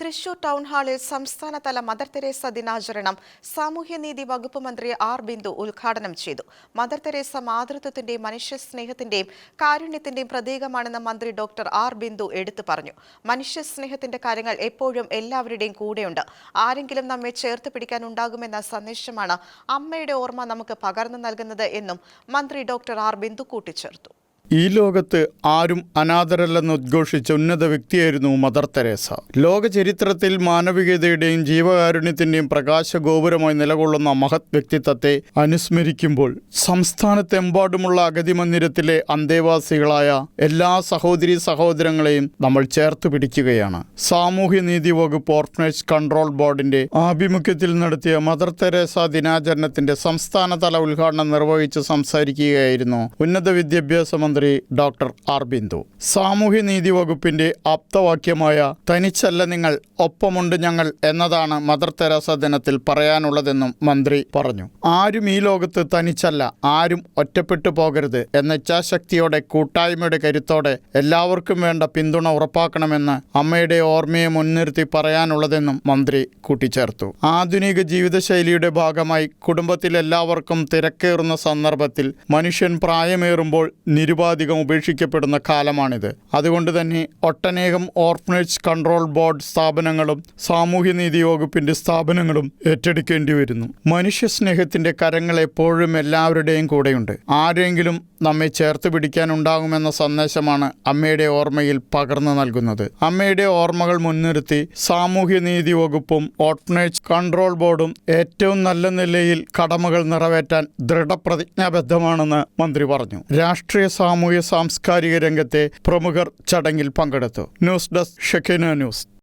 Thrissur town ഹാളിൽ സംസ്ഥാനതല mother Teresa ദിനാചരണം സാമൂഹ്യനീതി വകുപ്പ് മന്ത്രി ആർ ബിന്ദു ഉദ്ഘാടനം ചെയ്തു. മദർ തെരേസ മാതൃത്വത്തിന്റെയും മനുഷ്യസ്നേഹത്തിന്റെയും കാരുണ്യത്തിന്റെയും പ്രതീകമാണെന്ന് മന്ത്രി ഡോക്ടർ ആർ ബിന്ദു എടുത്തു പറഞ്ഞു. മനുഷ്യസ്നേഹത്തിന്റെ കാര്യങ്ങൾ എപ്പോഴും എല്ലാവരുടെയും കൂടെയുണ്ട്. ആരെങ്കിലും നമ്മെ ചേർത്ത് പിടിക്കാൻ ഉണ്ടാകുമെന്ന സന്ദേശമാണ് അമ്മയുടെ ഓർമ്മ നമുക്ക് പകർന്നു നൽകുന്നത് എന്നും മന്ത്രി ഡോക്ടർ ആർ ബിന്ദു കൂട്ടിച്ചേർത്തു. ഈ ലോകത്ത് ആരും അനാഥരല്ലെന്ന് ഉദ്ഘോഷിച്ച ഉന്നത വ്യക്തിയായിരുന്നു മദർ തെരേസ. ലോക ചരിത്രത്തിൽ മാനവികതയുടെയും ജീവകാരുണ്യത്തിന്റെയും പ്രകാശ ഗോപുരമായി നിലകൊള്ളുന്ന മഹത് വ്യക്തിത്വത്തെ അനുസ്മരിക്കുമ്പോൾ സംസ്ഥാനത്തെമ്പാടുമുള്ള അഗതി മന്ദിരത്തിലെ അന്തേവാസികളായ എല്ലാ സഹോദരി സഹോദരങ്ങളെയും നമ്മൾ ചേർത്ത് പിടിക്കുകയാണ്. സാമൂഹ്യനീതി വകുപ്പ് ഓർഫനേജ് കൺട്രോൾ ബോർഡിന്റെ ആഭിമുഖ്യത്തിൽ നടത്തിയ മദർ തെരേസ ദിനാചരണത്തിന്റെ സംസ്ഥാനതല ഉദ്ഘാടനം നിർവഹിച്ച് സംസാരിക്കുകയായിരുന്നു ഉന്നത വിദ്യാഭ്യാസ മന്ത്രി ഡോക്ടർ ആർ ബിന്ദു. സാമൂഹ്യനീതി വകുപ്പിന്റെ ആപ്തവാക്യമായ തനിച്ചല്ല നിങ്ങൾ ഒപ്പമുണ്ട് ഞങ്ങൾ എന്നതാണ് മദർ തെരേസ ദിനത്തിൽ പറയാനുള്ളതെന്നും മന്ത്രി പറഞ്ഞു. ആരും ഈ ലോകത്ത് തനിച്ചല്ല ആരും ഒറ്റപ്പെട്ടു പോകരുത് എന്ന ഇച്ഛാശക്തിയോടെ കൂട്ടായ്മയുടെ കരുത്തോടെ എല്ലാവർക്കും വേണ്ട പിന്തുണ ഉറപ്പാക്കണമെന്ന് അമ്മയുടെ ഓർമ്മയെ മുൻനിർത്തി പറയാനുള്ളതെന്നും മന്ത്രി കൂട്ടിച്ചേർത്തു. ആധുനിക ജീവിതശൈലിയുടെ ഭാഗമായി കുടുംബത്തിലെല്ലാവർക്കും തിരക്കേറുന്ന സന്ദർഭത്തിൽ മനുഷ്യൻ പ്രായമേറുമ്പോൾ നിരുപാധികം ഉപേക്ഷിക്കപ്പെടുന്ന കാലമാണിത്. അതുകൊണ്ട് തന്നെ ഒട്ടനേകം ഓർഫനേജ് കൺട്രോൾ ബോർഡ് സ്ഥാപനങ്ങളും സാമൂഹ്യനീതി വകുപ്പിന്റെ സ്ഥാപനങ്ങളും ഏറ്റെടുക്കേണ്ടി വരുന്നു. മനുഷ്യസ്നേഹത്തിന്റെ കരങ്ങൾ എപ്പോഴും എല്ലാവരുടെയും കൂടെയുണ്ട്. ആരെങ്കിലും നമ്മെ ചേർത്ത് പിടിക്കാനുണ്ടാകുമെന്ന സന്ദേശമാണ് അമ്മയുടെ ഓർമ്മയിൽ പകർന്നു നൽകുന്നത്. അമ്മയുടെ ഓർമ്മകൾ മുൻനിർത്തി സാമൂഹ്യനീതി വകുപ്പും ഓർഫനേജ് കൺട്രോൾ ബോർഡും ഏറ്റവും നല്ല നിലയിൽ കടമകൾ നിറവേറ്റാൻ ദൃഢപ്രതിജ്ഞാബദ്ധമാണെന്ന് മന്ത്രി പറഞ്ഞു. രാഷ്ട്രീയ സാമൂഹ്യ സാംസ്കാരിക രംഗത്തെ പ്രമുഖർ ചടങ്ങിൽ പങ്കെടുത്തു. News desk Shekinah news.